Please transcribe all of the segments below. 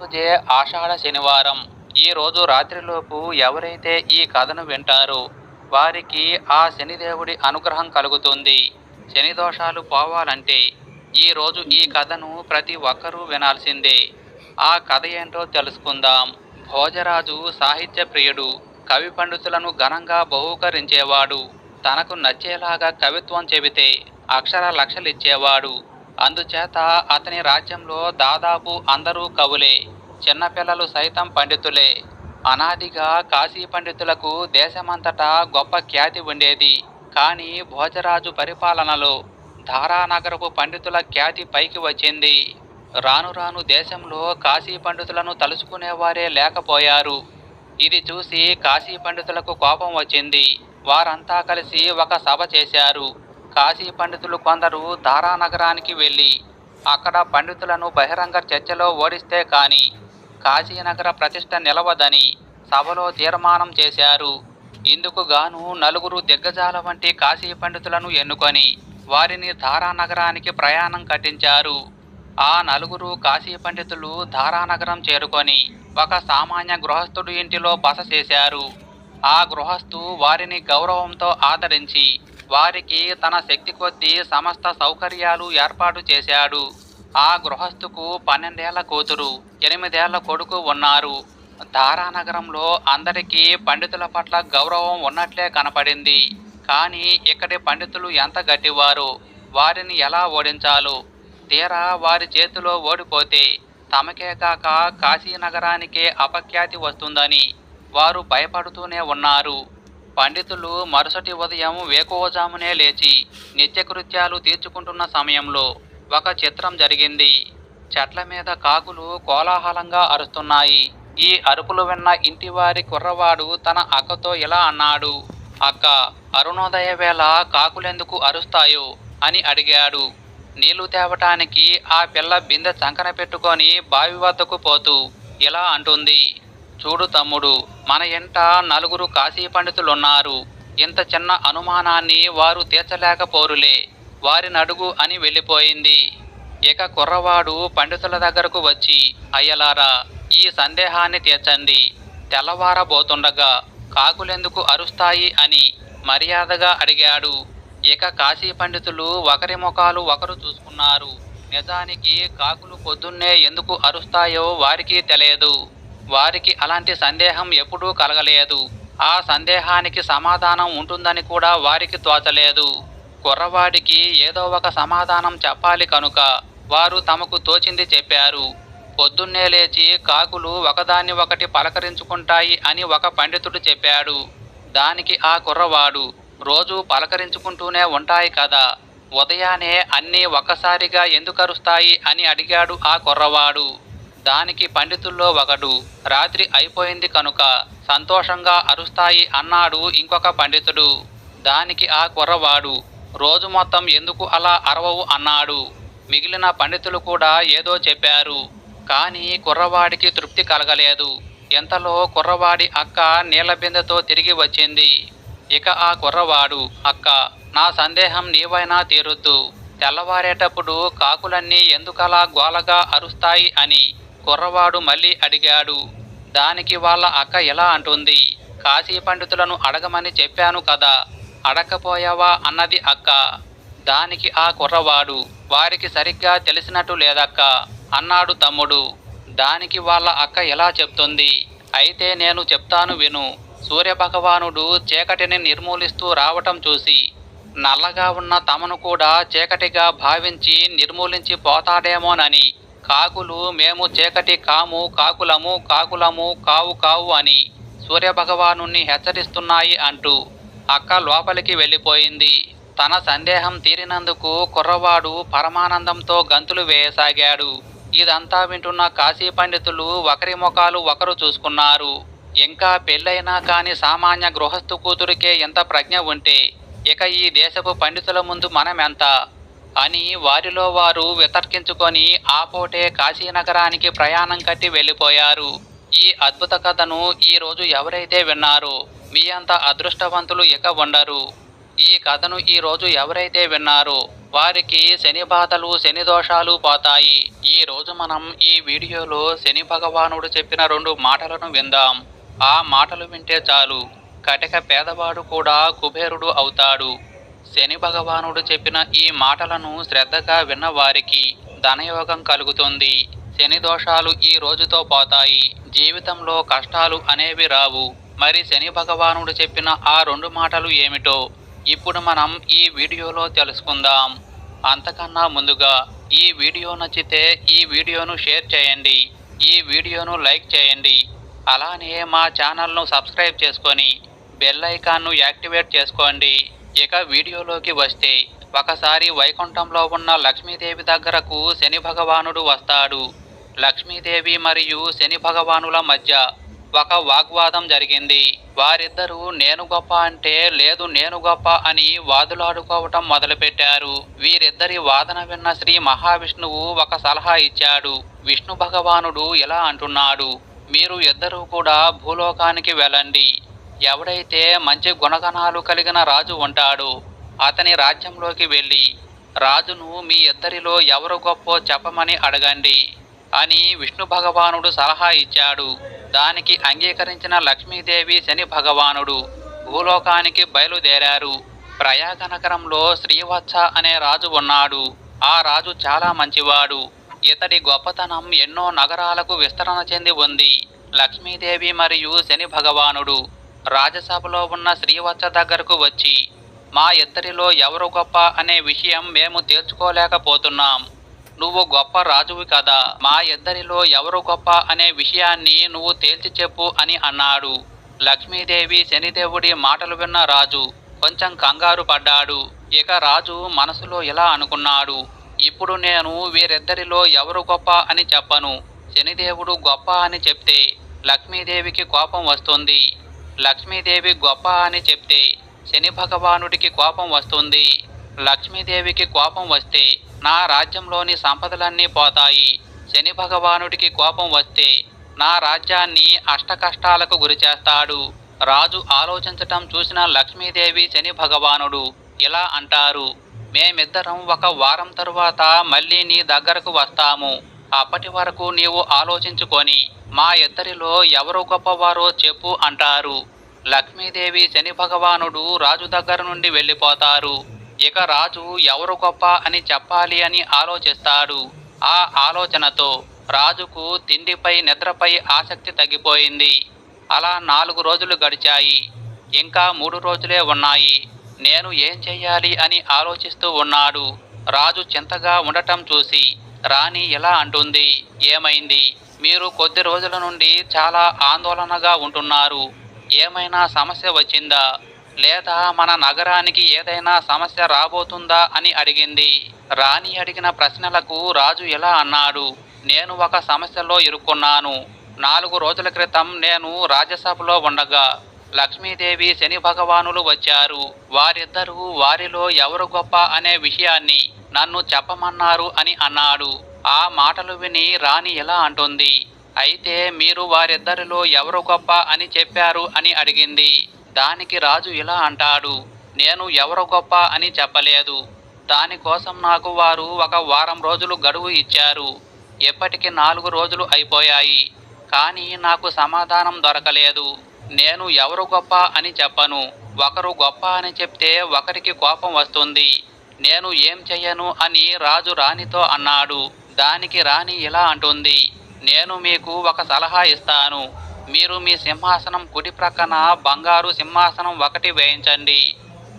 రోజే ఆషాఢ శనివారం. ఈ రోజు రాత్రిలోపు ఎవరైతే ఈ కథను వింటారో వారికి ఆ శనిదేవుడి అనుగ్రహం కలుగుతుంది. శని దోషాలు పోవాలంటే ఈరోజు ఈ కథను ప్రతి ఒక్కరూ వినాల్సిందే. ఆ కథ ఏంటో తెలుసుకుందాం. భోజరాజు సాహిత్య ప్రియుడు కవి పండితులను ఘనంగా బహూకరించేవాడు. తనకు నచ్చేలాగా కవిత్వం చెబితే అక్షర లక్షలిచ్చేవాడు. అందుచేత అతని రాజ్యంలో దాదాపు అందరూ కవులే చిన్నపిల్లలు సైతం పండితులే. అనాదిగా కాశీ పండితులకు దేశమంతటా గొప్ప ఖ్యాతి ఉండేది. కానీ భోజరాజు పరిపాలనలో ధారానగరపు పండితుల ఖ్యాతి పైకి వచ్చింది. రాను రాను దేశంలో కాశీ పండితులను తలుచుకునేవారే లేకపోయారు. ఇది చూసి కాశీ పండితులకు కోపం వచ్చింది. వారంతా కలిసి ఒక సభ చేశారు. కాశీ పండితులు కొందరు ధారానగరానికి వెళ్ళి అక్కడ పండితులను బహిరంగ చర్చలో ఓడిస్తే కానీ కాశీనగర ప్రతిష్ట నిలవదని సభలో తీర్మానం చేశారు. ఇందుకు గాను నలుగురు దిగ్గజాల వంటి కాశీ పండితులను ఎన్నుకొని వారిని ధారానగరానికి ప్రయాణం కట్టించారు. ఆ నలుగురు కాశీ పండితులు ధారానగరం చేరుకొని ఒక సామాన్య గృహస్థుడు ఇంటిలో బస చేశారు. ఆ గృహస్థు వారిని గౌరవంతో ఆదరించి వారికి తన శక్తి కొద్దీ సమస్త సౌకర్యాలు ఏర్పాటు చేశాడు. ఆ గృహస్థుకు పన్నెండేళ్ళ కూతురు ఎనిమిదేళ్ళ కొడుకు ఉన్నారు. ధారానగరంలో అందరికీ పండితుల పట్ల గౌరవం ఉన్నట్లే కనపడింది. కానీ ఇక్కడి పండితులు ఎంత గట్టివారో? వారిని ఎలా ఓడించాలో? తీరా వారి చేతిలో ఓడిపోతే తమకే కాక కాశీనగరానికే అపఖ్యాతి వస్తుందని వారు భయపడుతూనే ఉన్నారు. పండితులు మరుసటి ఉదయం వేకువజామునే లేచి నిత్యకృత్యాలు తీర్చుకుంటున్న సమయంలో ఒక చిత్రం జరిగింది. చెట్ల మీద కాకులు కోలాహలంగా అరుస్తున్నాయి. ఈ అరుపులు విన్న ఇంటివారి కుర్రవాడు తన అక్కతో ఇలా అన్నాడు అక్క అరుణోదయ వేళ కాకులెందుకు అరుస్తాయో? అని అడిగాడు. నీళ్ళు తేవటానికి ఆ పిల్ల బిందె చంకన పెట్టుకొని బావి వద్దకు పోతూ ఇలా అంటుంది చూడు తమ్ముడు మన ఇంట నలుగురు కాశీ పండితులున్నారు. ఇంత చిన్న అనుమానాన్ని వారు తీర్చలేకపోరులే. వారిని అడుగు అని వెళ్ళిపోయింది. ఇక కుర్రవాడు పండితుల దగ్గరకు వచ్చి అయ్యలారా ఈ సందేహాన్ని తీర్చండి. తెల్లవారబోతుండగా కాకులెందుకు అరుస్తాయి అని మర్యాదగా అడిగాడు. ఇక కాశీ పండితులు ఒకరి ముఖాలు ఒకరు చూసుకున్నారు. నిజానికి కాకులు పొద్దున్నే ఎందుకు అరుస్తాయో వారికి తెలియదు. వారికి అలాంటి సందేహం ఎప్పుడూ కలగలేదు. ఆ సందేహానికి సమాధానం ఉంటుందని కూడా వారికి తోచలేదు. కుర్రవాడికి ఏదో ఒక సమాధానం చెప్పాలి కనుక వారు తమకు తోచింది చెప్పారు. పొద్దున్నే లేచి కాకులు ఒకదాన్ని ఒకటి పలకరించుకుంటాయి అని ఒక పండితుడు చెప్పాడు. దానికి ఆ కుర్రవాడు రోజు పలకరించుకుంటూనే ఉంటాయి కదా ఉదయాన్నే అన్నీ ఒక్కసారిగా ఎందుకరుస్తాయి అని అడిగాడు ఆ కుర్రవాడు. దానికి పండితుల్లో ఒకడు. రాత్రి అయిపోయింది కనుక సంతోషంగా అరుస్తాయి అన్నాడు ఇంకొక పండితుడు. దానికి ఆ కుర్రవాడు రోజు మొత్తం ఎందుకు అలా అరవవు? అన్నాడు. మిగిలిన పండితులు కూడా ఏదో చెప్పారు. కానీ కుర్రవాడికి తృప్తి కలగలేదు. ఎంతలో కుర్రవాడి అక్క నీళ్ళ బిందెతో తిరిగి వచ్చింది. ఇక ఆ కుర్రవాడు అక్క నా సందేహం నీవైనా తీరుద్దు. తెల్లవారేటప్పుడు కాకులన్నీ ఎందుకలా గోలగా అరుస్తాయి అని కుర్రవాడు మళ్ళీ అడిగాడు దానికి వాళ్ళ అక్క ఎలా అంటుంది? కాశీ పండితులను అడగమని చెప్పాను కదా అడగపోయావా అన్నది అక్క. దానికి ఆ కుర్రవాడు వారికి సరిగ్గా తెలిసినట్టు లేదక్క అన్నాడు తమ్ముడు. దానికి వాళ్ళ అక్క ఎలా చెప్తుంది? అయితే నేను చెప్తాను విను. సూర్యభగవానుడు చీకటిని నిర్మూలిస్తూ రావటం చూసి నల్లగా ఉన్న తమను కూడా చీకటిగా భావించి నిర్మూలించి పోతాడేమోనని కాకులు మేము చీకటి కాము కాకులము కాకులము కావు కావు అని సూర్యభగవాను హెచ్చరిస్తున్నాయి అంటూ అక్క లోపలికి వెళ్ళిపోయింది. తన సందేహం తీరినందుకు కుర్రవాడు పరమానందంతో గంతులు వేయసాగాడు. ఇదంతా వింటున్న కాశీ పండితులు ఒకరి ముఖాలు ఒకరు చూసుకున్నారు. ఇంకా పెళ్ళైనా కాని సామాన్య గృహస్థు కూతురికే ఎంత ప్రజ్ఞ ఉంటే ఇక ఈ దేశపు పండితుల ముందు మనమెంత? అని వారిలో వారు వితర్కించుకొని ఆ పోటే కాశీనగరానికి ప్రయాణం కట్టి వెళ్ళిపోయారు. ఈ అద్భుత కథను ఈరోజు ఎవరైతే విన్నారో మీ అంత అదృష్టవంతులు ఇక ఉండరు. ఈ కథను ఈరోజు ఎవరైతే విన్నారో వారికి శని బాధలు శని దోషాలు పోతాయి. ఈ రోజు మనం ఈ వీడియోలో శని భగవానుడు చెప్పిన రెండు మాటలను విందాం. ఆ మాటలు వింటే చాలు. కటిక పేదవాడు కూడా కుబేరుడు అవుతాడు. శని భగవానుడు చెప్పిన ఈ మాటలను శ్రద్ధగా విన్న వారికి ధనయోగం కలుగుతుంది. శని దోషాలు ఈ రోజుతో పోతాయి. జీవితంలో కష్టాలు అనేవి రావు. మరి శని భగవానుడు చెప్పిన ఆ రెండు మాటలు ఏమిటో ఇప్పుడు మనం ఈ వీడియోలో తెలుసుకుందాం. అంతకన్నా ముందుగా ఈ వీడియో నచ్చితే ఈ వీడియోను షేర్ చేయండి. ఈ వీడియోను లైక్ చేయండి. అలానే మా ఛానల్ను సబ్స్క్రైబ్ చేసుకొని బెల్ ఐకాన్ను యాక్టివేట్ చేసుకోండి. ఇక వీడియోలోకి వస్తే ఒకసారి వైకుంఠంలో ఉన్న లక్ష్మీదేవి దగ్గరకు శని భగవానుడు వస్తాడు. లక్ష్మీదేవి మరియు శని భగవానుల మధ్య ఒక వాగ్వాదం జరిగింది. వారిద్దరూ నేను గొప్ప అంటే లేదు నేను గొప్ప అని వాదులాడుకోవటం మొదలుపెట్టారు. వీరిద్దరి వాదన విన్న శ్రీ మహావిష్ణువు ఒక సలహా ఇచ్చాడు. విష్ణు భగవానుడు ఇలా అంటున్నాడు మీరు ఇద్దరూ కూడా భూలోకానికి వెళ్ళండి. ఎవడైతే మంచి గుణగణాలు కలిగిన రాజు ఉంటాడో అతని రాజ్యంలోకి వెళ్ళి రాజును మీ ఇద్దరిలో ఎవరు గొప్పో చెప్పమని అడగండి అని విష్ణు భగవానుడు సలహా ఇచ్చాడు. దానికి అంగీకరించిన లక్ష్మీదేవి శని భగవానుడు భూలోకానికి బయలుదేరారు. ప్రయాగ నగరంలో శ్రీవత్స అనే రాజు ఉన్నాడు. ఆ రాజు చాలా మంచివాడు. ఇతడి గొప్పతనం ఎన్నో నగరాలకు విస్తరణ చెంది ఉంది. లక్ష్మీదేవి మరియు శని భగవానుడు రాజసభలో ఉన్న శ్రీవత్స దగ్గరకు వచ్చి మా ఇద్దరిలో ఎవరు గొప్ప అనే విషయం మేము తేల్చుకోలేకపోతున్నాం నువ్వు గొప్ప రాజువి కదా. మా ఇద్దరిలో ఎవరు గొప్ప అనే విషయాన్ని నువ్వు తేల్చి చెప్పు అని అన్నాడు. లక్ష్మీదేవి శనిదేవుడి మాటలు విన్న రాజు కొంచెం కంగారు పడ్డాడు. ఇక రాజు మనసులో ఇలా అనుకున్నాడు ఇప్పుడు నేను వీరిద్దరిలో ఎవరు గొప్ప అని చెప్పను. శనిదేవుడు గొప్ప అని చెప్తే లక్ష్మీదేవికి కోపం వస్తుంది. లక్ష్మీదేవి గొప్ప అని చెప్తే శని భగవానుడికి కోపం వస్తుంది. లక్ష్మీదేవికి కోపం వస్తే నా రాజ్యంలోని సంపదలన్నీ పోతాయి. శని భగవానుడికి కోపం వస్తే నా రాజ్యాన్ని అష్టకష్టాలకు గురిచేస్తాడు రాజు ఆలోచించటం చూసిన లక్ష్మీదేవి శని భగవానుడు ఇలా అంటారు. మేమిద్దరం ఒక వారం తరువాత మళ్ళీ నీ దగ్గరకు వస్తాము. అప్పటి వరకు నీవు ఆలోచించుకొని మా ఇద్దరిలో ఎవరు గొప్పవారో చెప్పు అంటారు. లక్ష్మీదేవి శని భగవానుడు రాజు దగ్గర నుండి వెళ్ళిపోతారు. ఇక రాజు ఎవరు గొప్ప అని చెప్పాలి అని ఆలోచిస్తాడు. ఆ ఆలోచనతో రాజుకు తిండిపై నిద్రపై ఆసక్తి తగ్గిపోయింది. అలా నాలుగు రోజులు గడిచాయి. ఇంకా మూడు రోజులే ఉన్నాయి. నేను ఏం చెయ్యాలి అని ఆలోచిస్తూ ఉన్నాడు. రాజు చింతగా ఉండటం చూసి రాణి ఎలా అంటుంది? ఏమైంది? మీరు కొద్ది రోజుల నుండి చాలా ఆందోళనగా ఉంటున్నారు. ఏమైనా సమస్య వచ్చిందా? లేదా మన నగరానికి ఏదైనా సమస్య రాబోతుందా అని అడిగింది. రాణి అడిగిన ప్రశ్నలకు రాజు ఎలా అన్నాడు? నేను ఒక సమస్యలో ఇరుక్కున్నాను. నాలుగు రోజుల క్రితం నేను రాజ్యసభలో ఉండగా లక్ష్మీదేవి శని భగవానులు వచ్చారు. వారిద్దరూ వారిలో ఎవరు గొప్ప అనే విషయాన్ని నన్ను చెప్పమన్నారు అని అన్నాడు. ఆ మాటలు విని రాణి ఎలా అంటుంది? అయితే మీరు వారిద్దరిలో ఎవరు గొప్ప అని చెప్పారు అని అడిగింది. దానికి రాజు ఇలా అంటాడు. నేను ఎవరు గొప్ప అని చెప్పలేదు. దానికోసం నాకు వారు ఒక వారం రోజులు గడువు ఇచ్చారు. ఎప్పటికి నాలుగు రోజులు అయిపోయాయి. కానీ నాకు సమాధానం దొరకలేదు. నేను ఎవరు గొప్ప అని చెప్పను. ఒకరు గొప్ప అని చెప్తే ఒకరికి కోపం వస్తుంది. నేను ఏం చెయ్యను అని రాజు రాణితో అన్నాడు. దానికి రాణి ఇలా అంటుంది నేను మీకు ఒక సలహా ఇస్తాను. మీరు మీ సింహాసనం కుడి ప్రక్కన బంగారు సింహాసనం ఒకటి వేయించండి.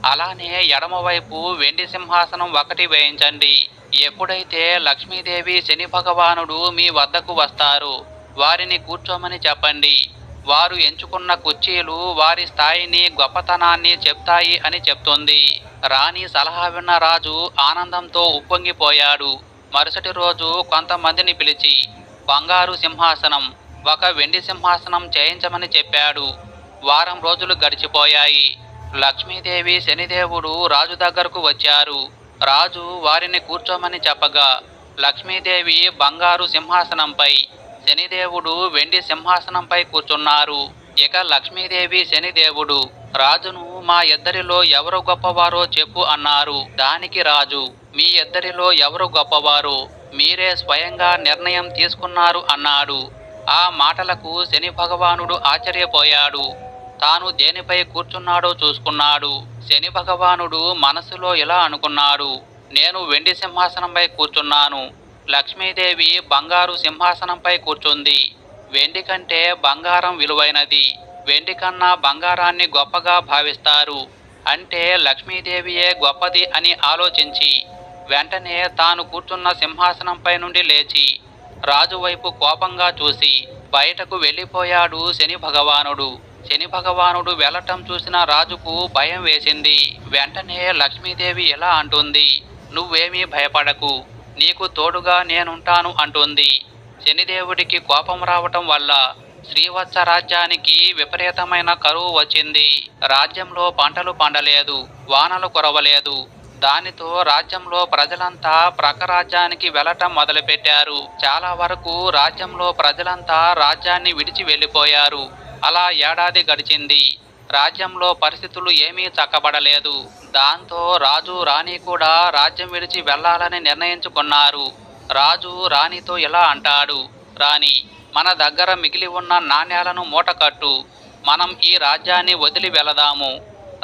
అలానే ఎడమవైపు వెండి సింహాసనం ఒకటి వేయించండి. ఎప్పుడైతే లక్ష్మీదేవి శని భగవానుడు మీ వద్దకు వస్తారు వారిని కూర్చోమని చెప్పండి. వారు ఎంచుకున్న కుర్చీలు వారి స్థాయిని గొప్పతనాన్ని చెప్తాయి అని చెప్తుంది. రాణి సలహా విన్న రాజు ఆనందంతో ఉప్పొంగిపోయాడు. మరుసటి రోజు కొంతమందిని పిలిచి బంగారు సింహాసనం ఒక వెండి సింహాసనం చేయించమని చెప్పాడు. వారం రోజులు గడిచిపోయాయి. లక్ష్మీదేవి శనిదేవుడు రాజు దగ్గరకు వచ్చారు. రాజు వారిని కూర్చోమని చెప్పగా లక్ష్మీదేవి బంగారు సింహాసనంపై శనిదేవుడు వెండి సింహాసనంపై కూర్చున్నారు. ఇక లక్ష్మీదేవి శనిదేవుడు రాజును మా ఇద్దరిలో ఎవరు గొప్పవారో చెప్పు అన్నారు. దానికి రాజు మీ ఇద్దరిలో ఎవరు గొప్పవారు? మీరే స్వయంగా నిర్ణయం తీసుకున్నారు అన్నాడు. ఆ మాటలకు శని భగవానుడు ఆశ్చర్యపోయాడు. తాను దేనిపై కూర్చున్నాడో చూసుకున్నాడు. శని భగవానుడు మనసులో ఇలా అనుకున్నాడు నేను వెండి సింహాసనంపై కూర్చున్నాను. లక్ష్మీదేవి బంగారు సింహాసనంపై కూర్చుంది. వెండి కంటే బంగారం విలువైనది. వెండి కన్నా బంగారాన్ని గొప్పగా భావిస్తారు. అంటే లక్ష్మీదేవియే గొప్పది అని ఆలోచించి వెంటనే తాను కూర్చున్న సింహాసనంపై నుండి లేచి రాజు వైపు కోపంగా చూసి బయటకు వెళ్ళిపోయాడు శని భగవానుడు. శని భగవానుడు వెళ్ళటం చూసిన రాజుకు భయం వేసింది. వెంటనే లక్ష్మీదేవి ఎలా అంటుంది నువ్వేమీ భయపడకు. నీకు తోడుగా నేనుంటాను అంటుంది. శనిదేవుడికి కోపం రావటం వల్ల శ్రీవత్స రాజ్యానికి విపరీతమైన కరువు వచ్చింది. రాజ్యంలో పంటలు పండలేదు వానలు కురవలేదు. దానితో రాజ్యంలో ప్రజలంతా ప్రకరాజ్యానికి వెళ్ళటం మొదలుపెట్టారు. చాలా వరకు రాజ్యంలో ప్రజలంతా రాజ్యాన్ని విడిచి వెళ్ళిపోయారు. అలా ఏడాది గడిచింది. రాజ్యంలో పరిస్థితులు ఏమీ చక్కబడలేదు. దాంతో రాజు రాణి కూడా రాజ్యం విడిచి వెళ్ళాలని నిర్ణయించుకున్నారు. రాజు రాణితో ఇలా అంటాడు రాణి మన దగ్గర మిగిలి ఉన్న నాణ్యాలను మూటకట్టు. మనం ఈ రాజ్యాన్ని వదిలి వెళదాము.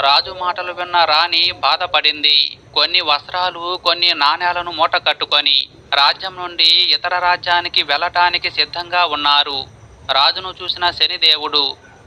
రాజు మాటలు విన్న రాణి బాధపడింది. కొన్ని వస్త్రాలు కొన్ని నాణ్యాలను మూట కట్టుకొని రాజ్యం నుండి ఇతర రాజ్యానికి వెళ్ళటానికి సిద్ధంగా ఉన్నారు. రాజును చూసిన శనిదేవుడు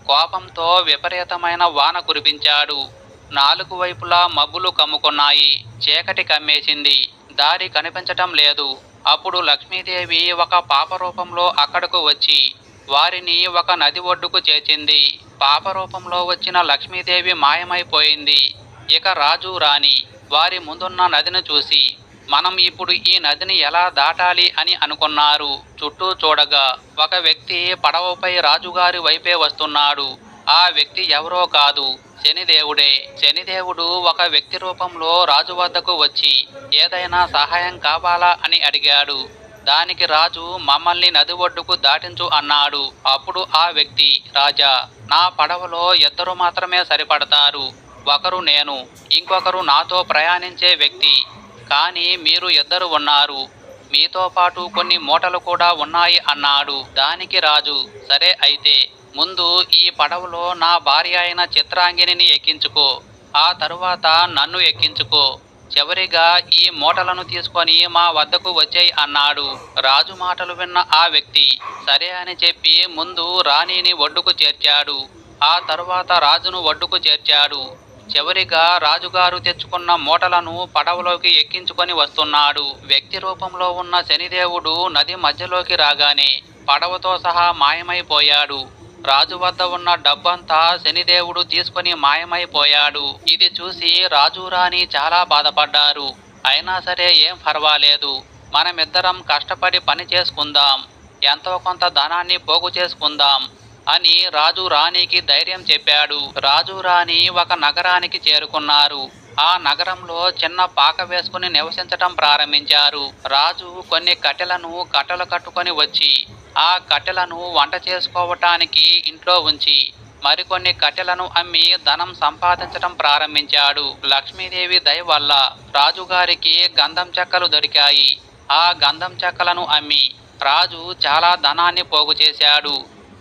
కోపంతో విపరీతమైన వాన కురిపించాడు. నాలుగు వైపులా మబ్బులు కమ్ముకున్నాయి. చీకటి కమ్మేసింది. దారి కనిపించటం లేదు. అప్పుడు లక్ష్మీదేవి ఒక పాప రూపంలో అక్కడకు వచ్చి వారిని ఒక నది ఒడ్డుకు చేర్చింది. పాప రూపంలో వచ్చిన లక్ష్మీదేవి మాయమైపోయింది. ఇక రాజు రాణి వారి ముందున్న నదిని చూసి మనం ఇప్పుడు ఈ నదిని ఎలా దాటాలి అని అనుకున్నారు. చుట్టూ చూడగా ఒక వ్యక్తి పడవపై రాజుగారి వైపే వస్తున్నాడు. ఆ వ్యక్తి ఎవరో కాదు శనిదేవుడే. శనిదేవుడు ఒక వ్యక్తి రూపంలో రాజు వద్దకు వచ్చి ఏదైనా సహాయం కావాలా? అని అడిగాడు. దానికి రాజు మమ్మల్ని నది ఒడ్డుకు దాటించు అన్నాడు. అప్పుడు ఆ వ్యక్తి రాజా నా పడవలో ఇద్దరు మాత్రమే సరిపడతారు. ఒకరు నేను ఇంకొకరు నాతో ప్రయాణించే వ్యక్తి. కానీ మీరు ఇద్దరు ఉన్నారు. మీతో పాటు కొన్ని మూటలు కూడా ఉన్నాయి అన్నాడు. దానికి రాజు సరే అయితే ముందు ఈ పడవలో నా భార్య అయిన చిత్రాంగిని ఎక్కించుకో. ఆ తరువాత నన్ను ఎక్కించుకో. చివరిగా ఈ మూటలను తీసుకొని మా వద్దకు వచ్చాయి అన్నాడు. రాజు మాటలు విన్న ఆ వ్యక్తి సరే అని చెప్పి ముందు రాణిని ఒడ్డుకు చేర్చాడు. ఆ తరువాత రాజును ఒడ్డుకు చేర్చాడు. చివరిగా రాజుగారు తెచ్చుకున్న మూటలను పడవలోకి ఎక్కించుకొని వస్తున్నాడు. వ్యక్తి రూపంలో ఉన్న శనిదేవుడు నది మధ్యలోకి రాగానే పడవతో సహా మాయమైపోయాడు. రాజు వద్ద ఉన్న డబ్బంతా శనిదేవుడు తీసుకుని మాయమైపోయాడు. ఇది చూసి రాజు రాణి చాలా బాధపడ్డారు. అయినా సరే ఏం పర్వాలేదు మనమిద్దరం కష్టపడి పని చేసుకుందాం. ఎంతో కొంత ధనాన్ని పోగు చేసుకుందాం. అని రాజు రాణికి ధైర్యం చెప్పాడు. రాజు రాణి ఒక నగరానికి చేరుకున్నారు. ఆ నగరంలో చిన్న పాక వేసుకుని నివసించటం ప్రారంభించారు. రాజు కొన్ని కట్టెలను కట్టలు కట్టుకొని వచ్చి ఆ కట్టెలను వంట చేసుకోవటానికి ఇంట్లో ఉంచి మరికొన్ని కట్టెలను అమ్మి ధనం సంపాదించడం ప్రారంభించాడు. లక్ష్మీదేవి దయ వల్ల రాజుగారికి గంధం చెక్కలు దొరికాయి. ఆ గంధం చెక్కలను అమ్మి రాజు చాలా ధనాన్ని పోగు చేశాడు.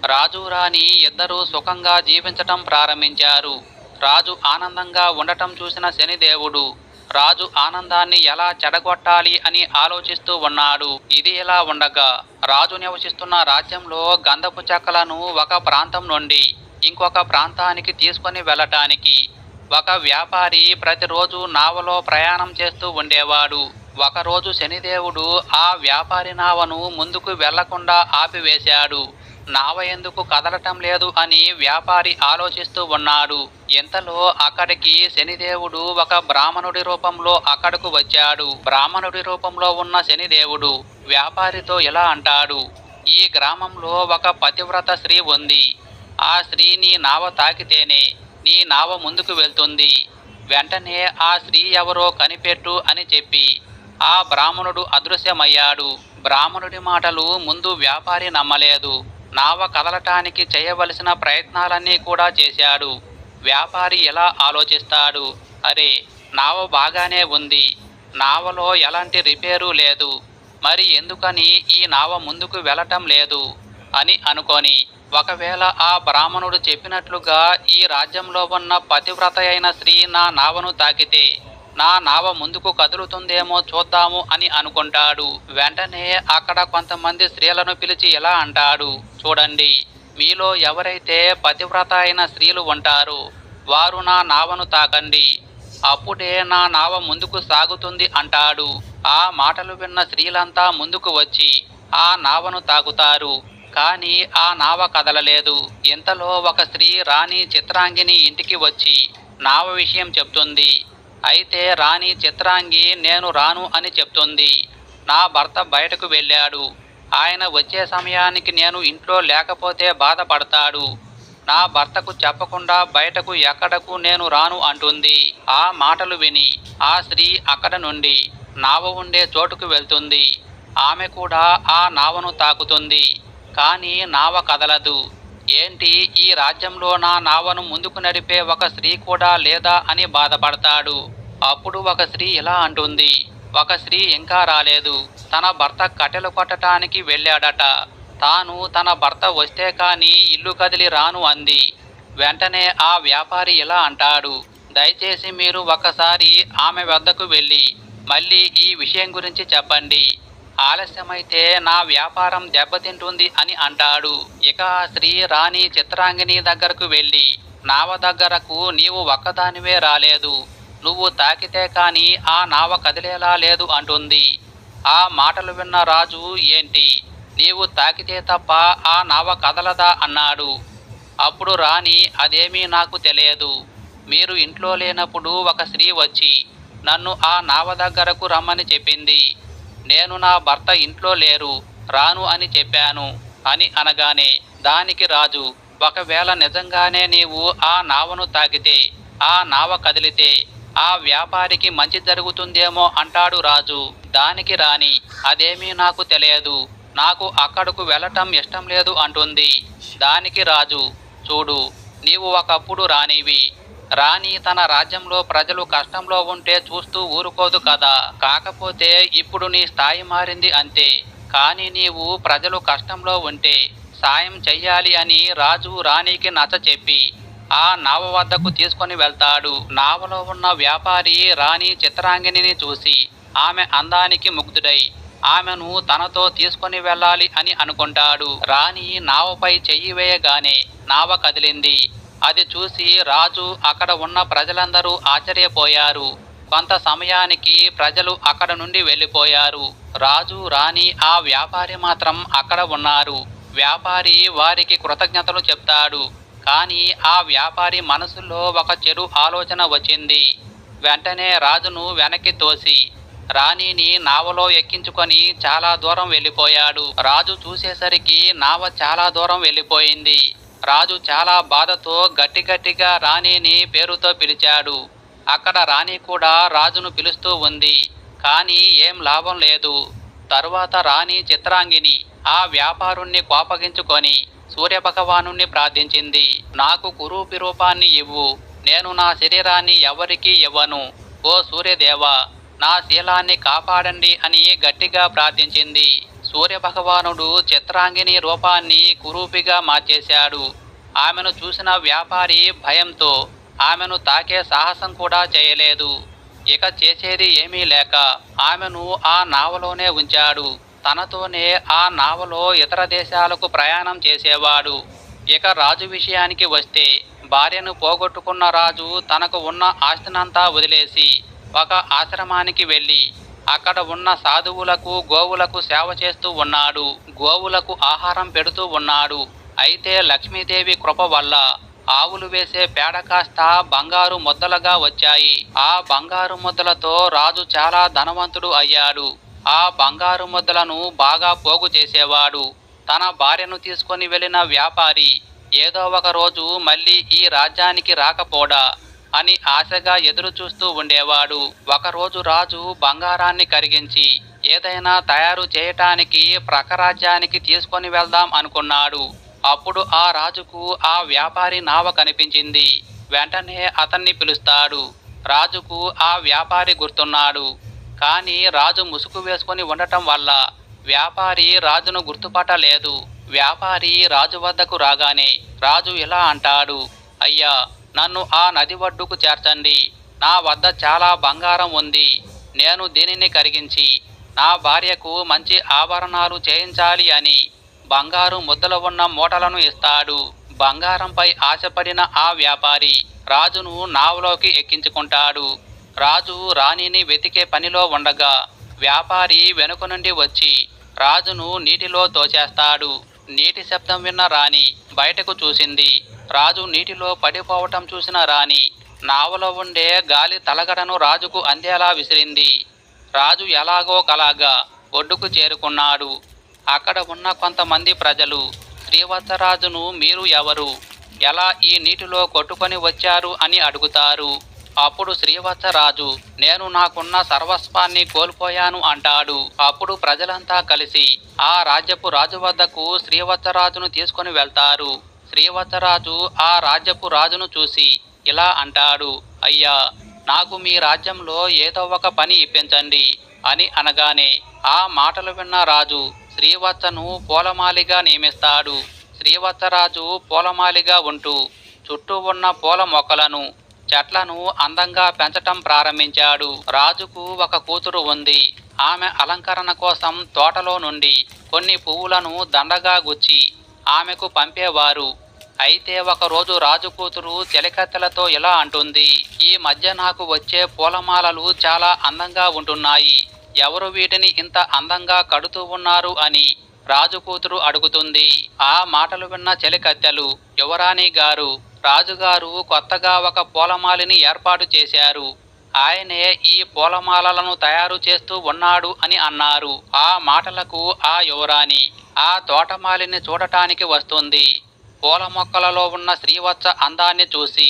రాజు రాణి ఇద్దరూ సుఖంగా జీవించటం ప్రారంభించారు. రాజు ఆనందంగా ఉండటం చూసిన శనిదేవుడు రాజు ఆనందాన్ని ఎలా చెడగొట్టాలి అని ఆలోచిస్తూ ఉన్నాడు. ఇది ఇలా ఉండగా రాజు నివసిస్తున్న రాజ్యంలో గంధపు చెక్కలను ఒక ప్రాంతం నుండి ఇంకొక ప్రాంతానికి తీసుకొని వెళ్ళటానికి ఒక వ్యాపారి ప్రతిరోజు నావలో ప్రయాణం చేస్తూ ఉండేవాడు. ఒకరోజు శనిదేవుడు ఆ వ్యాపారి నావను ముందుకు వెళ్ళకుండా ఆపివేశాడు. నావ ఎందుకు కదలటం లేదు అని వ్యాపారి ఆలోచిస్తూ ఉన్నాడు. ఇంతలో అక్కడికి శనిదేవుడు ఒక బ్రాహ్మణుడి రూపంలో అక్కడకు వచ్చాడు. బ్రాహ్మణుడి రూపంలో ఉన్న శనిదేవుడు వ్యాపారితో ఇలా అంటాడు. ఈ గ్రామంలో ఒక పతివ్రత స్త్రీ ఉంది. ఆ స్త్రీ నీ నావ తాకితేనే నీ నావ ముందుకు వెళ్తుంది. వెంటనే ఆ స్త్రీ ఎవరో కనిపెట్టు అని చెప్పి ఆ బ్రాహ్మణుడు అదృశ్యమయ్యాడు. బ్రాహ్మణుడి మాటలు ముందు వ్యాపారి నమ్మలేదు. నావ కదలటానికి చేయవలసిన ప్రయత్నాలన్నీ కూడా చేశాడు. వ్యాపారి ఎలా ఆలోచిస్తాడు? అరే నావ బాగానే ఉంది. నావలో ఎలాంటి రిపేరు లేదు. మరి ఎందుకని ఈ నావ ముందుకు వెళ్ళటం లేదు? అని అనుకొని ఒకవేళ ఆ బ్రాహ్మణుడు చెప్పినట్లుగా ఈ రాజ్యంలో ఉన్న పతివ్రత అయిన స్త్రీ నా నావను తాకితే నా నావ ముందుకు కదులుతుందేమో చూద్దాము అని అనుకుంటాడు. వెంటనే అక్కడ కొంతమంది స్త్రీలను పిలిచి ఇలా అంటాడు. చూడండి మీలో ఎవరైతే పతివ్రత అయిన స్త్రీలు ఉంటారో వారు నా నావను తాకండి. అప్పుడే నా నావ ముందుకు సాగుతుంది అంటాడు. ఆ మాటలు విన్న స్త్రీలంతా ముందుకు వచ్చి ఆ నావను తాగుతారు. కానీ ఆ నావ కదలలేదు. ఇంతలో ఒక స్త్రీ రాణి చిత్రాంగిని ఇంటికి వచ్చి నావ విషయం చెప్తుంది. అయితే రాణి చిత్రాంగి నేను రాను అని చెప్తుంది. నా భర్త బయటకు వెళ్ళాడు. ఆయన వచ్చే సమయానికి నేను ఇంట్లో లేకపోతే బాధపడతాడు. నా భర్తకు చెప్పకుండా బయటకు ఎక్కడకు నేను రాను అంటుంది. ఆ మాటలు విని ఆ స్త్రీ అక్కడ నుండి నావ ఉండే చోటుకు వెళ్తుంది. ఆమె కూడా ఆ నావను తాకుతుంది. కానీ నావ కదలదు. ఏంటి ఈ రాజ్యంలో నా నావను ముందుకు నడిపే ఒక స్త్రీ కూడా లేదా అని బాధపడతాడు. అప్పుడు ఒక స్త్రీ ఇలా అంటుంది. ఒక స్త్రీ ఇంకా రాలేదు. తన భర్త కట్టెలు కొట్టడానికి వెళ్ళాడట. తాను తన భర్త వస్తే కానీ ఇల్లు కదిలి రాను అంది. వెంటనే ఆ వ్యాపారి ఇలా అంటాడు. దయచేసి మీరు ఒకసారి ఆమె వద్దకు వెళ్ళి మళ్ళీ ఈ విషయం గురించి చెప్పండి. ఆలస్యమైతే నా వ్యాపారం దెబ్బతింటుంది అని అంటాడు. ఇక ఆ స్త్రీ రాణి చిత్రాంగిని దగ్గరకు వెళ్ళి నావ దగ్గరకు నీవు ఒక్కదానివే రాలేదు. నువ్వు తాకితే కానీ ఆ నావ కదిలేలా లేదు అంటుంది. ఆ మాటలు విన్న రాజు ఏంటి? నీవు తాకితే తప్ప ఆ నావ కదలదా అన్నాడు. అప్పుడు రాణి అదేమీ నాకు తెలియదు. మీరు ఇంట్లో లేనప్పుడు ఒక స్త్రీ వచ్చి నన్ను ఆ నావ దగ్గరకు రమ్మని చెప్పింది. నేను నా భర్త ఇంట్లో లేరు రాను అని చెప్పాను అని అనగానే దానికి రాజు ఒకవేళ నిజంగానే నీవు ఆ నావను తాకితే ఆ నావ కదిలితే ఆ వ్యాపారికి మంచి జరుగుతుందేమో అంటాడు రాజు. దానికి రాని అదేమీ నాకు తెలియదు. నాకు అక్కడకు వెళ్ళటం ఇష్టం లేదు అంటుంది. దానికి రాజు చూడు నీవు ఒకప్పుడు రానివి రాణి తన రాజ్యంలో ప్రజలు కష్టంలో ఉంటే చూస్తూ ఊరుకోదు కదా. కాకపోతే ఇప్పుడు నీ స్థాయి మారింది అంతే. కానీ నీవు ప్రజలు కష్టంలో ఉంటే సాయం చెయ్యాలి అని రాజు రాణికి నచ్చ చెప్పి ఆ నావ వద్దకు తీసుకొని వెళ్తాడు. నావలో ఉన్న వ్యాపారి రాణి చిత్రాంగిణిని చూసి ఆమె అందానికి ముగ్ధుడై ఆమెను తనతో తీసుకొని వెళ్ళాలి అని అనుకుంటాడు. రాణి నావపై చెయ్యి వేయగానే నావ కదిలింది. అది చూసి రాజు అక్కడ ఉన్న ప్రజలందరూ ఆశ్చర్యపోయారు. కొంత సమయానికి ప్రజలు అక్కడ నుండి వెళ్ళిపోయారు. రాజు రాణి ఆ వ్యాపారి మాత్రం అక్కడ ఉన్నారు. వ్యాపారి వారికి కృతజ్ఞతలు చెప్తాడు. కానీ ఆ వ్యాపారి మనసులో ఒక చెడు ఆలోచన వచ్చింది. వెంటనే రాజును వెనక్కి తోసి రాణిని నావలో ఎక్కించుకొని చాలా దూరం వెళ్ళిపోయాడు. రాజు చూసేసరికి నావ చాలా దూరం వెళ్ళిపోయింది. రాజు చాలా బాధతో గట్టి గట్టిగా రాణిని పేరుతో పిలిచాడు. అక్కడ రాణి కూడా రాజును పిలుస్తూ ఉంది. కానీ ఏం లాభం లేదు. తరువాత రాణి చిత్రాంగిని ఆ వ్యాపారుణ్ణి కోపగించుకొని సూర్యభగవాను ప్రార్థించింది. నాకు కురూపి రూపాన్ని ఇవ్వు. నేను నా శరీరాన్ని ఎవరికీ ఇవ్వను. ఓ సూర్యదేవ నా శీలాన్ని కాపాడండి అని గట్టిగా ప్రార్థించింది. సూర్యభగవానుడు చిత్రాంగిని రూపాన్ని కురూపిగా మార్చేశాడు. ఆమెను చూసిన వ్యాపారి భయంతో ఆమెను తాకే సాహసం కూడా చేయలేదు. ఇక చేసేది ఏమీ లేక ఆమెను ఆ నావలోనే ఉంచాడు. తనతోనే ఆ నావలో ఇతర దేశాలకు ప్రయాణం చేసేవాడు. ఇక రాజు విషయానికి వస్తే భార్యను పోగొట్టుకున్న రాజు తనకు ఉన్న ఆస్తినంతా వదిలేసి ఒక ఆశ్రమానికి వెళ్ళి అక్కడ ఉన్న సాధువులకు గోవులకు సేవ చేస్తూ ఉన్నాడు. గోవులకు ఆహారం పెడుతూ ఉన్నాడు. అయితే లక్ష్మీదేవి కృప వల్ల ఆవులు వేసే పేడ కాస్త బంగారు ముద్దలుగా వచ్చాయి. ఆ బంగారు ముద్దలతో రాజు చాలా ధనవంతుడు అయ్యాడు. ఆ బంగారు ముద్దలను బాగా పోగు చేసేవాడు. తన భార్యను తీసుకొని వెళ్ళిన వ్యాపారి ఏదో ఒక రోజు మళ్ళీ ఈ రాజ్యానికి రాకపోడా? అని ఆశగా ఎదురు చూస్తూ ఉండేవాడు. ఒకరోజు రాజు బంగారాన్ని కరిగించి ఏదైనా తయారు చేయటానికి ప్రకరాజ్యానికి తీసుకొని వెళ్దాం అనుకున్నాడు. అప్పుడు ఆ రాజుకు ఆ వ్యాపారి నావ కనిపించింది. వెంటనే అతన్ని పిలుస్తాడు. రాజుకు ఆ వ్యాపారి గుర్తున్నాడు. కానీ రాజు ముసుగు వేసుకొని ఉండటం వల్ల వ్యాపారి రాజును గుర్తుపట్టలేదు. వ్యాపారి రాజు వద్దకు రాగానే రాజు ఇలా అంటాడు అయ్యా నన్ను ఆ నది ఒడ్డుకు చేర్చండి. నా వద్ద చాలా బంగారం ఉంది. నేను దీనిని కరిగించి నా భార్యకు మంచి ఆభరణాలు చేయించాలి అని బంగారు ముద్దలు ఉన్న మూటలను ఇస్తాడు. బంగారంపై ఆశపడిన ఆ వ్యాపారి రాజును నావలోకి ఎక్కించుకుంటాడు. రాజు రాణిని వెతికే పనిలో ఉండగా వ్యాపారి వెనుక నుండి వచ్చి రాజును నీటిలో తోచేస్తాడు. నీటి శబ్దం విన్న రాణి బయటకు చూసింది. రాజు నీటిలో పడిపోవటం చూసిన రాణి నావలో ఉండే గాలి తలగడను రాజుకు అందేలా విసిరింది. రాజు ఎలాగో కలాగా ఒడ్డుకు చేరుకున్నాడు. అక్కడ ఉన్న కొంతమంది ప్రజలు శ్రీవత్సరాజును మీరు ఎవరు? ఎలా ఈ నీటిలో కొట్టుకొని వచ్చారు అని అడుగుతారు. అప్పుడు శ్రీవత్సరాజు నేను నాకున్న సర్వస్వాన్ని కోల్పోయాను అంటాడు. అప్పుడు ప్రజలంతా కలిసి ఆ రాజ్యపు రాజు వద్దకు శ్రీవత్సరాజును తీసుకొని వెళ్తారు. శ్రీవత్సరాజు ఆ రాజ్యపు రాజును చూసి ఇలా అంటాడు అయ్యా నాకు మీ రాజ్యంలో ఏదో ఒక పని ఇప్పించండి అని అనగానే ఆ మాటలు విన్న రాజు శ్రీవత్సను పూలమాలిగా నియమిస్తాడు. శ్రీవత్సరాజు పూలమాలిగా ఉంటూ చుట్టూ ఉన్న పూల మొక్కలను చెట్లను అందంగా పెంచటం ప్రారంభించాడు. రాజుకు ఒక కూతురు ఉంది. ఆమె అలంకరణ కోసం తోటలో నుండి కొన్ని పువ్వులను దండగా గుచ్చి ఆమెకు పంపేవారు. అయితే ఒకరోజు రాజు కూతురు చెలికత్తెలతో ఇలా అంటుంది ఈ మధ్య నాకు వచ్చే పూలమాలలు చాలా అందంగా ఉంటున్నాయి. ఎవరు వీటిని ఇంత అందంగా కడుతూ ఉన్నారు అని రాజు కూతురు అడుగుతుంది. ఆ మాటలు విన్న చెలికత్తెలు యువరాణి గారు రాజుగారు కొత్తగా ఒక పూలమాలిని ఏర్పాటు చేశారు. ఆయనే ఈ పూలమాలలను తయారు చేస్తూ ఉన్నాడు అని అన్నారు. ఆ మాటలకు ఆ యువరాణి ఆ తోటమాలిని చూడటానికి వస్తుంది. పూల మొక్కలలో ఉన్న శ్రీవత్స అందాన్ని చూసి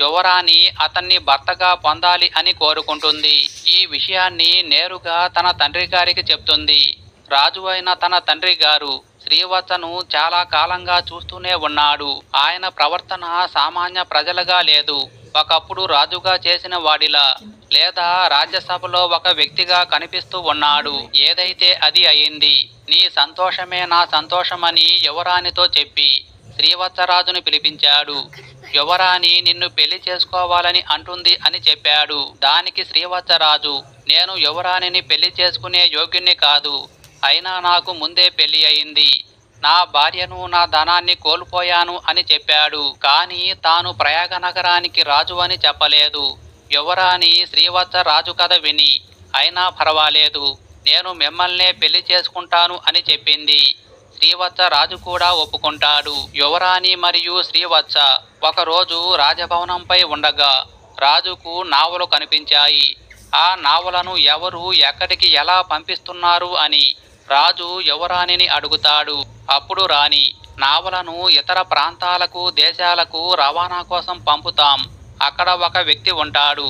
యువరాణి అతన్ని భర్తగా పొందాలి అని కోరుకుంటుంది. ఈ విషయాన్ని నేరుగా తన తండ్రి గారికి చెప్తుంది. రాజు అయిన తన తండ్రి గారు శ్రీవత్సను చాలా కాలంగా చూస్తూనే ఉన్నాడు. ఆయన ప్రవర్తన సామాన్య ప్రజలుగా లేదు. ఒకప్పుడు రాజుగా చేసిన వాడిలా లేదా రాజ్యసభలో ఒక వ్యక్తిగా కనిపిస్తూ ఉన్నాడు. ఏదైతే అది అయింది నీ సంతోషమే నా సంతోషమని యువరాణితో చెప్పి శ్రీవత్సరాజును పిలిపించాడు. యువరాణి నిన్ను పెళ్ళి చేసుకోవాలని అంటుంది అని చెప్పాడు. దానికి శ్రీవత్సరాజు నేను యువరాణిని పెళ్ళి చేసుకునే యోగ్యుణ్ణి కాదు. అయినా నాకు ముందే పెళ్ళి అయింది. నా భార్యను నా ధనాన్ని కోల్పోయాను అని చెప్పాడు. కానీ తాను ప్రయాగ నగరానికి రాజు అని చెప్పలేదు. యువరాణి శ్రీవత్స రాజు కథ విని అయినా పర్వాలేదు. నేను మిమ్మల్నే పెళ్ళి చేసుకుంటాను అని చెప్పింది. శ్రీవత్స రాజు కూడా ఒప్పుకుంటాడు. యువరాణి మరియు శ్రీవత్స ఒకరోజు రాజభవనంపై ఉండగా రాజుకు నావలు కనిపించాయి. ఆ నావలను ఎవరు ఎక్కడికి ఎలా పంపిస్తున్నారు అని రాజు యువరాణిని అడుగుతాడు? అప్పుడు రాణి నావలను ఇతర ప్రాంతాలకు దేశాలకు రవాణా కోసం పంపుతాం. అక్కడ ఒక వ్యక్తి ఉంటాడు.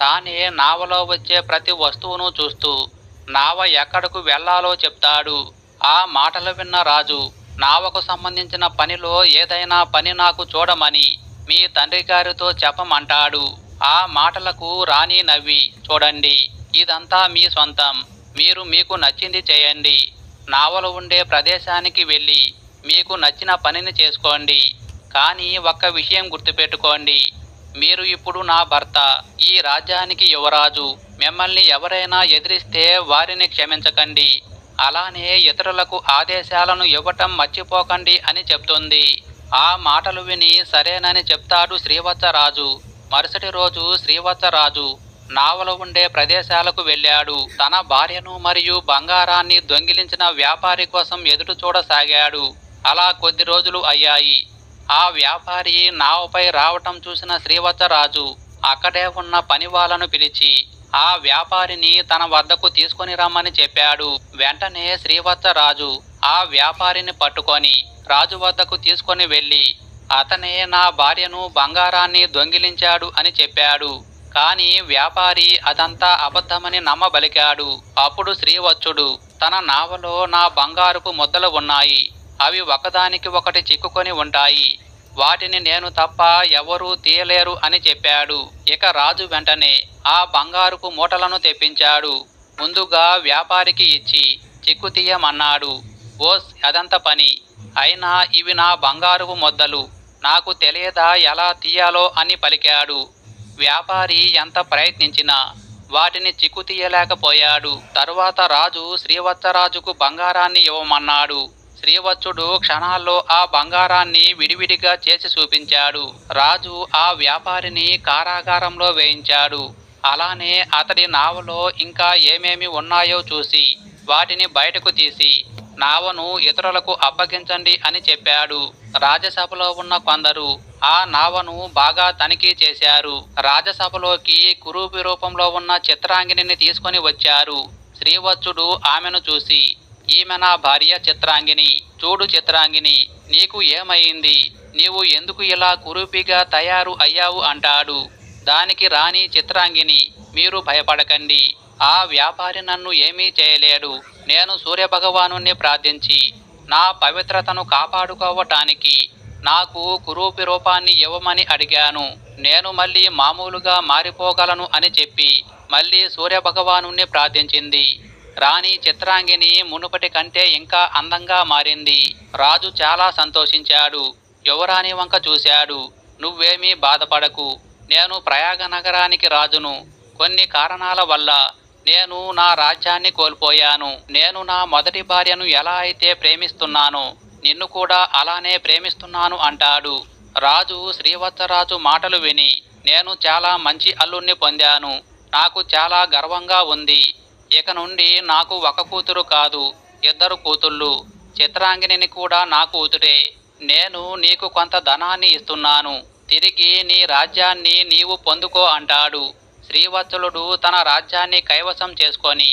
తానే నావలో వచ్చే ప్రతి వస్తువును చూస్తూ నావ ఎక్కడకు వెళ్ళాలో చెప్తాడు. ఆ మాటలు విన్న రాజు నావకు సంబంధించిన పనిలో ఏదైనా పని నాకు చూడమని మీ తండ్రి గారితో చెప్పమంటాడు. ఆ మాటలకు రాణి నవ్వి చూడండి ఇదంతా మీ సొంతం. మీరు మీకు నచ్చింది చేయండి. నావలు ఉండే ప్రదేశానికి వెళ్ళి మీకు నచ్చిన పనిని చేసుకోండి. కానీ ఒక్క విషయం గుర్తుపెట్టుకోండి. మీరు ఇప్పుడు నా భర్త ఈ రాజ్యానికి యువరాజు. మిమ్మల్ని ఎవరైనా ఎదిరిస్తే వారిని క్షమించకండి. అలానే ఇతరులకు ఆదేశాలను ఇవ్వటం మర్చిపోకండి అని చెప్తుంది. ఆ మాటలు విని సరేనని చెప్తాడు శ్రీవత్సరాజు. మరుసటి రోజు శ్రీవత్సరాజు నావలో ఉండే ప్రదేశాలకు వెళ్ళాడు. తన భార్యను మరియు బంగారాన్ని దొంగిలించిన వ్యాపారి కోసం ఎదురు చూడసాగాడు. అలా కొద్ది రోజులు అయ్యాయి. ఆ వ్యాపారి నావపై రావటం చూసిన శ్రీవత్సరాజు అక్కడే ఉన్న పనివాళ్ళను పిలిచి ఆ వ్యాపారిని తన వద్దకు తీసుకొని రమ్మని చెప్పాడు. వెంటనే శ్రీవత్సరాజు ఆ వ్యాపారిని పట్టుకొని రాజు వద్దకు తీసుకొని వెళ్ళి అతనే నా భార్యను బంగారాన్ని దొంగిలించాడు అని చెప్పాడు. కానీ వ్యాపారి అదంతా అబద్ధమని నమ్మబలికాడు అప్పుడు శ్రీవత్సుడు తన నావలో నా బంగారుపు ముద్దలు ఉన్నాయి. అవి ఒకదానికి ఒకటి చిక్కుకొని ఉంటాయి. వాటిని నేను తప్ప ఎవరూ తీయలేరు అని చెప్పాడు. ఇక రాజు వెంటనే ఆ బంగారుపు మూటలను తెప్పించాడు. ముందుగా వ్యాపారికి ఇచ్చి చిక్కు తీయమన్నాడు. ఓస్ అదంత పని. అయినా ఇవి నా బంగారుపు ముద్దలు. నాకు తెలియదా ఎలా తీయాలో అని పలికాడు. వ్యాపారి ఎంత ప్రయత్నించినా వాటిని చిక్కుతీయలేకపోయాడు. తరువాత రాజు శ్రీవత్సరాజుకు బంగారాన్ని ఇవ్వమన్నాడు. శ్రీవత్సుడు క్షణాల్లో ఆ బంగారాన్ని విడివిడిగా చేసి చూపించాడు. రాజు ఆ వ్యాపారిని కారాగారంలో వేయించాడు. అలానే అతడి నావలో ఇంకా ఏమేమి ఉన్నాయో చూసి వాటిని బయటకు తీసి నావను ఇతరులకు అప్పగించండి అని చెప్పాడు. రాజసభలో ఉన్న కొందరు ఆ నావను బాగా తనిఖీ చేశారు. రాజసభలోకి కురూపి రూపంలో ఉన్న చిత్రాంగిని తీసుకొని వచ్చారు. శ్రీవత్సుడు ఆమెను చూసి ఈమె నా భార్య చిత్రాంగిని. చూడు చిత్రాంగిని నీకు ఏమైంది? నీవు ఎందుకు ఇలా కురూపిగా తయారు అయ్యావు? అంటాడు. దానికి రాణి చిత్రాంగిని మీరు భయపడకండి. ఆ వ్యాపారి నన్ను ఏమీ చేయలేడు. నేను సూర్యభగవాను ప్రార్థించి నా పవిత్రతను కాపాడుకోవటానికి నాకు కురూపి రూపాన్ని ఇవ్వమని అడిగాను. నేను మళ్ళీ మామూలుగా మారిపోగలను అని చెప్పి మళ్ళీ సూర్యభగవాను ప్రార్థించింది. రాణి చిత్రాంగిని మునుపటి కంటే ఇంకా అందంగా మారింది. రాజు చాలా సంతోషించాడు. యువరాణి వంక చూశాడు. నువ్వేమీ బాధపడకు. నేను ప్రయాగ నగరానికి రాజును. కొన్ని కారణాల వల్ల నేను నా రాజ్యాన్ని కోల్పోయాను. నేను నా మొదటి భార్యను ఎలా అయితే ప్రేమిస్తున్నానో నిన్ను కూడా అలానే ప్రేమిస్తున్నాను అంటాడు. రాజు శ్రీవత్సరాజు మాటలు విని నేను చాలా మంచి అల్లుణ్ణి పొందాను. నాకు చాలా గర్వంగా ఉంది. ఇక నుండి నాకు ఒక కూతురు కాదు ఇద్దరు కూతుళ్ళు. చిత్రాంగిని కూడా నా కూతురే. నేను నీకు కొంత ధనాన్ని ఇస్తున్నాను. తిరిగి నీ రాజ్యాన్ని నీవు పొందుకో అంటాడు. శ్రీవత్సలుడు తన రాజ్యాన్ని కైవసం చేసుకొని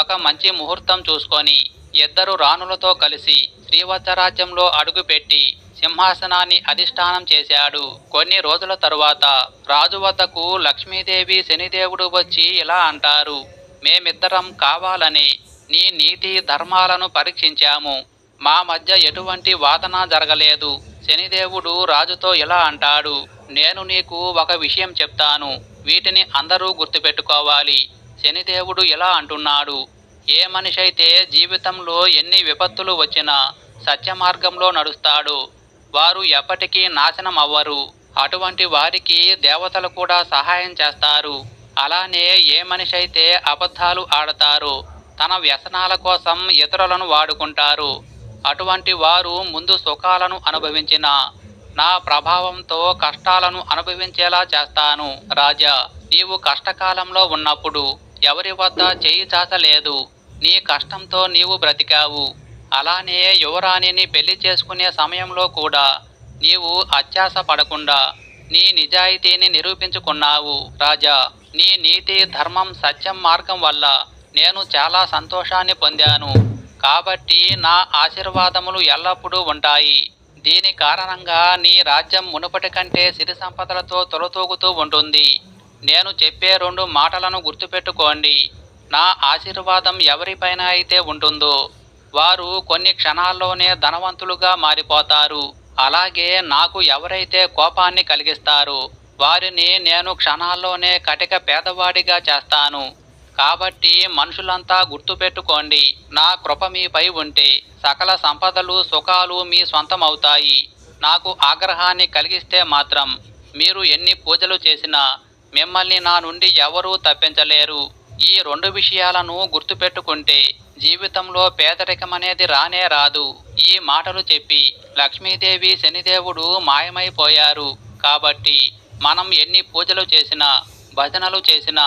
ఒక మంచి ముహూర్తం చూసుకొని ఇద్దరు రాణులతో కలిసి శ్రీవత్సరాజ్యంలో అడుగుపెట్టి సింహాసనాన్ని అధిష్టానం చేశాడు. కొన్ని రోజుల తరువాత రాజు వద్దకు లక్ష్మీదేవి శనిదేవుడు వచ్చి ఇలా అంటారు మేమిద్దరం కావాలని నీ నీతి ధర్మాలను పరీక్షించాము. మా మధ్య ఎటువంటి వాదన జరగలేదు. శనిదేవుడు రాజుతో ఇలా అంటాడు నేను నీకు ఒక విషయం చెప్తాను వీటిని అందరూ గుర్తుపెట్టుకోవాలి. శనిదేవుడు ఇలా అంటున్నాడు ఏ మనిషి అయితే జీవితంలో ఎన్ని విపత్తులు వచ్చినా సత్య మార్గంలో నడుస్తాడు. వారు ఎప్పటికీ నాశనం అవ్వరు. అటువంటి వారికి దేవతలు కూడా సహాయం చేస్తారు. అలానే ఏ మనిషి అయితే అబద్ధాలు ఆడతారో తన వ్యసనాల కోసం ఇతరులను వాడుకుంటారు. అటువంటి వారు ముందు సుఖాలను అనుభవించిన నా ప్రభావంతో కష్టాలను అనుభవించేలా చేస్తాను రాజా. నీవు కష్టకాలంలో ఉన్నప్పుడు ఎవరి వద్ద చేయి చాచలేదు నీ కష్టంతో నీవు బ్రతికావు. అలానే యువరాణిని పెళ్ళి చేసుకునే సమయంలో కూడా నీవు అత్యాస పడకుండా నీ నిజాయితీని నిరూపించుకున్నావు రాజా. నీ నీతి ధర్మం సత్యం మార్గం వల్ల నేను చాలా సంతోషాన్ని పొందాను. కాబట్టి నా ఆశీర్వాదములు ఎల్లప్పుడూ ఉంటాయి. దీని కారణంగా నీ రాజ్యం మునుపటి కంటే సిరి సంపదలతో తొలతూగుతూ ఉంటుంది. నేను చెప్పే రెండు మాటలను గుర్తుపెట్టుకోండి. నా ఆశీర్వాదం ఎవరిపైన అయితే ఉంటుందో వారు కొన్ని క్షణాల్లోనే ధనవంతులుగా మారిపోతారు. అలాగే నాకు ఎవరైతే కోపాన్ని కలిగిస్తారో వారిని నేను క్షణాల్లోనే కటిక పేదవాడిగా చేస్తాను. కాబట్టి మనుషులంతా గుర్తుపెట్టుకోండి నా కృప మీపై ఉంటే సకల సంపదలు సుఖాలు మీ సొంతమవుతాయి నాకు ఆగ్రహాన్ని కలిగిస్తే మాత్రం మీరు ఎన్ని పూజలు చేసినా మిమ్మల్ని నా నుండి ఎవరూ తప్పించలేరు. ఈ రెండు విషయాలను గుర్తుపెట్టుకుంటే జీవితంలో పేదరికం అనేది రానే రాదు. ఈ మాటలు చెప్పి లక్ష్మీదేవి శనిదేవుడు మాయమైపోయారు. కాబట్టి మనం ఎన్ని పూజలు చేసినా భజనలు చేసినా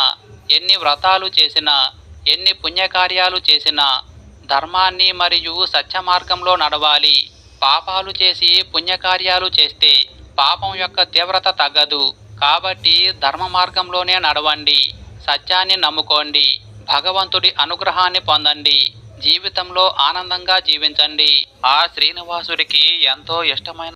ఎన్ని వ్రతాలు చేసినా ఎన్ని పుణ్యకార్యాలు చేసినా ధర్మాన్ని మరియు సత్య మార్గంలో నడవాలి. పాపాలు చేసి పుణ్యకార్యాలు చేస్తే పాపం యొక్క తీవ్రత తగ్గదు. కాబట్టి ధర్మ మార్గంలోనే నడవండి. సత్యాన్ని నమ్ముకోండి. భగవంతుడి అనుగ్రహాన్ని పొందండి. జీవితంలో ఆనందంగా జీవించండి. ఆ శ్రీనివాసుడికి ఎంతో ఇష్టమైన